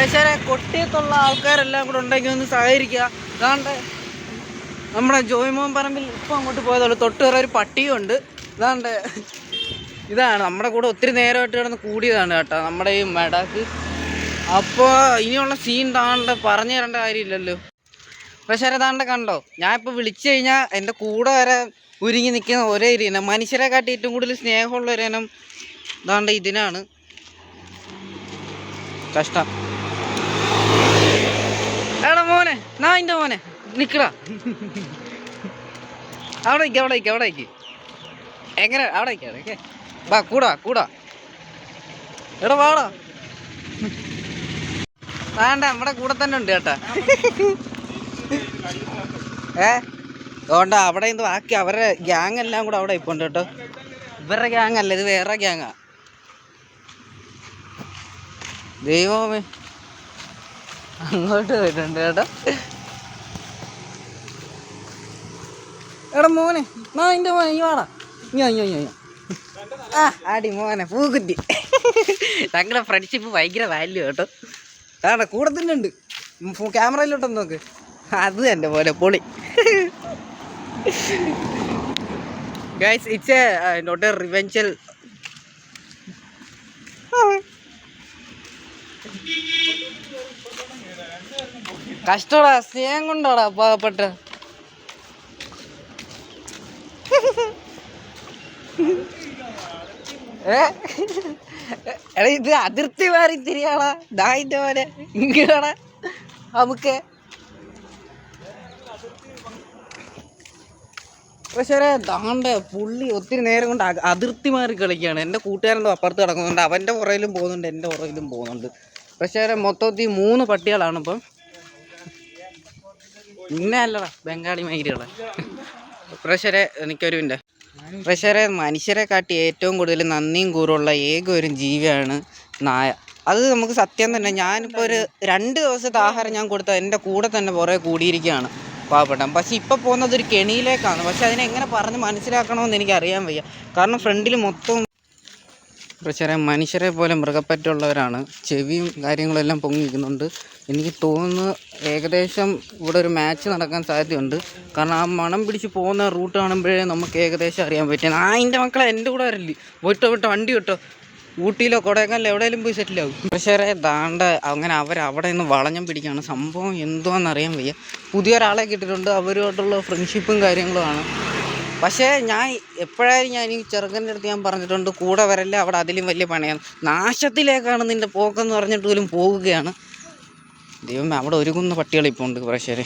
പ്രേക്ഷകരെ കൊട്ടിയത്തുള്ള ആൾക്കാരെല്ലാം കൂടെ ഉണ്ടെങ്കിൽ ഒന്ന് സഹകരിക്കുക. അതാണ്ട് നമ്മുടെ ജോയ്മോൻ പറമ്പിൽ ഇപ്പം അങ്ങോട്ട് പോയതുള്ളൂ. വേറെ ഒരു പട്ടിയും ഉണ്ട്. ഇതാണ്ട് ഇതാണ്. നമ്മുടെ കൂടെ ഒത്തിരി നേരമായിട്ട് കിടന്ന് കൂടിയതാണ് കേട്ടോ നമ്മുടെ ഈ മെടാക്ക് അപ്പോൾ ഇനിയുള്ള സീൻ താണ്ട് പറഞ്ഞു തരേണ്ട കാര്യമില്ലല്ലോ. പക്ഷേ ഏതാണ്ട് കണ്ടോ? ഞാൻ ഇപ്പോൾ വിളിച്ചു കഴിഞ്ഞാൽ എന്റെ കൂടെ വരെ ഉരുങ്ങി നിൽക്കുന്ന ഒരേ ഇനം മനുഷ്യരെ കാട്ടി ഏറ്റവും കൂടുതൽ സ്നേഹമുള്ള ഒരു ഇനം ഇതാണ്ട് ഇതിനാണ്. കഷ്ടം എടാ മോനെ നാ എന്റെ മോനെ നിക്കടാ. അവിടെ നിൽക്ക് അവിടെ അവിടെ എങ്ങനെ അവിടെ നിൽക്കാം വാ കൂടാ കൂടാ. എടാ വാടാ വേണ്ട നമ്മുടെ കൂടെ തന്നെ ഉണ്ട് കേട്ടാ. ഏ? അതുകൊണ്ട് അവിടെ നിന്ന് ബാക്കി അവരുടെ ഗ്യാങ് എല്ലാം കൂടെ അവിടെ ഇപ്പൊ ഉണ്ട് കേട്ടോ. ഇവരുടെ ഗ്യാങ് അല്ല ഇത് വേറെ ഗ്യാങ്ങാ ദൈവമേ. അങ്ങോട്ട് പോയിട്ടുണ്ട് കേട്ടോ. എടാ മോനെ നാ എന്റെ മോനെ ഈ വാടാ. ഇഞ്ഞോ. ആ ആടി മോനെ പൂക്കുറ്റി ഞങ്ങളുടെ ഫ്രണ്ട്ഷിപ്പ് ഭയങ്കര വാല്യൂ കേട്ടോ. ആടാ കൂടെ തന്നെ ഉണ്ട് ക്യാമറയിലോട്ടൊന്ന് നോക്ക്. അത് എന്റെ പോലെ പൊളി. Guys it's a not a റിവെഞ്ചൽ കഷ്ടടാ സ്നേഹം കൊണ്ടാടാ പാവപ്പെട്ട ഏ? എടാ ഇത് അതിർത്തി മാറി തിരിയാളാ ദായിന്റെ പോലെ ഇങ്ങടാ നമുക്ക്. പക്ഷേ ദാണ്ട പുള്ളി ഒത്തിരി നേരം കൊണ്ട് അതിർത്തി മാറി കളിക്കുകയാണ് എന്റെ കൂട്ടുകാരന്റെ അപ്പുറത്ത് കിടക്കുന്നുണ്ട്. അവന്റെ പുറയിലും പോകുന്നുണ്ട് എന്റെ പുറയിലും പോകുന്നുണ്ട്. പക്ഷേ മൊത്തത്തിൽ മൂന്ന് പട്ടികളാണ് ഇപ്പം ഇന്നല്ലടാ ബംഗാളി മൈരികളെ. പ്രഷരെ എനിക്കൊരു പ്രഷരെ മനുഷ്യരെ കാട്ടി ഏറ്റവും കൂടുതൽ നന്ദിയും കൂറുള്ള ഏക ഒരു ജീവിയാണ് നായ. അത് നമുക്ക് സത്യം തന്നെ ഞാനിപ്പോൾ ഒരു രണ്ട് ദിവസത്തെ ആഹാരം ഞാൻ കൊടുത്ത എന്റെ കൂടെ തന്നെ പുറകെ കൂടിയിരിക്കുകയാണ് പാവപ്പെട്ട പക്ഷേ ഇപ്പോൾ പോകുന്നത് ഒരു കെണിയിലേക്കാണ്. പക്ഷെ അതിനെ എങ്ങനെ പറഞ്ഞ് മനസ്സിലാക്കണമെന്ന് എനിക്ക് അറിയാൻ വയ്യ. കാരണം ഫ്രണ്ടിൽ മൊത്തം പ്രശ്നം മനുഷ്യരെ പോലെ മൃഗപ്പറ്റുള്ളവരാണ്. ചെവിയും കാര്യങ്ങളെല്ലാം പൊങ്ങിയിരിക്കുന്നുണ്ട്. എനിക്ക് തോന്നുന്നു ഏകദേശം ഇവിടെ ഒരു മാച്ച് നടക്കാൻ സാധ്യതയുണ്ട്. കാരണം ആ മണം പിടിച്ച് പോകുന്ന റൂട്ട് കാണുമ്പോഴേ നമുക്ക് ഏകദേശം അറിയാൻ പറ്റും. ആ എന്റെ മക്കളെ എന്റെ കൂടെ വരില്ലേ? വിട്ടോ വിട്ടോ വണ്ടി വിട്ടോ. ഊട്ടിയിലോ കൊടൈക്കനാലിലോ എവിടെയെങ്കിലും പോയി സെറ്റിലാവും പക്ഷേ ദാണ്ട അങ്ങനെ അവർ അവിടെ നിന്ന് വളഞ്ഞം പിടിക്കുകയാണ്. സംഭവം എന്തുവാന്ന് അറിയാൻ വയ്യ. പുതിയൊരാളെ കിട്ടിയിട്ടുണ്ട്. അവരുമായിട്ടുള്ള ഫ്രണ്ട്ഷിപ്പും കാര്യങ്ങളുമാണ്. പക്ഷേ ഞാൻ എപ്പോഴായാലും ഞാൻ ഈ ചെറുക്കന്റെ അടുത്ത് ഞാൻ പറഞ്ഞിട്ടുണ്ട് കൂടെ വരല്ല അവിടെ അതിലും വലിയ പണിയാണ്. നാശത്തിലേക്കാണ് നിന്റെ പോക്കെന്ന് പറഞ്ഞിട്ട് പോലും പോവുകയാണ് ദൈവമേ അവിടെ ഒരുങ്ങുന്ന പട്ടികൾ ഇപ്പോൾ ഉണ്ട് പ്രേക്ഷകരെ